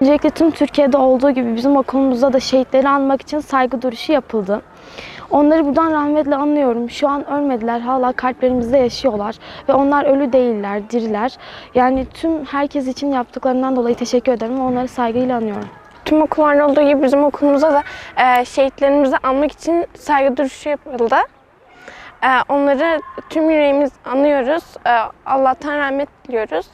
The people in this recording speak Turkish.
Öncelikle tüm Türkiye'de olduğu gibi bizim okulumuzda da şehitleri anmak için saygı duruşu yapıldı. Onları buradan rahmetle anlıyorum. Şu an ölmediler, hala kalplerimizde yaşıyorlar. Ve onlar ölü değiller, diriler. Yani tüm herkes için yaptıklarından dolayı teşekkür ederim ve onları saygıyla anıyorum. Tüm okullarda olduğu gibi bizim okulumuzda da e, şehitlerimizi anmak için saygı duruşu yapıldı. E, onları tüm yüreğimiz anıyoruz. E, Allah'tan rahmet diliyoruz.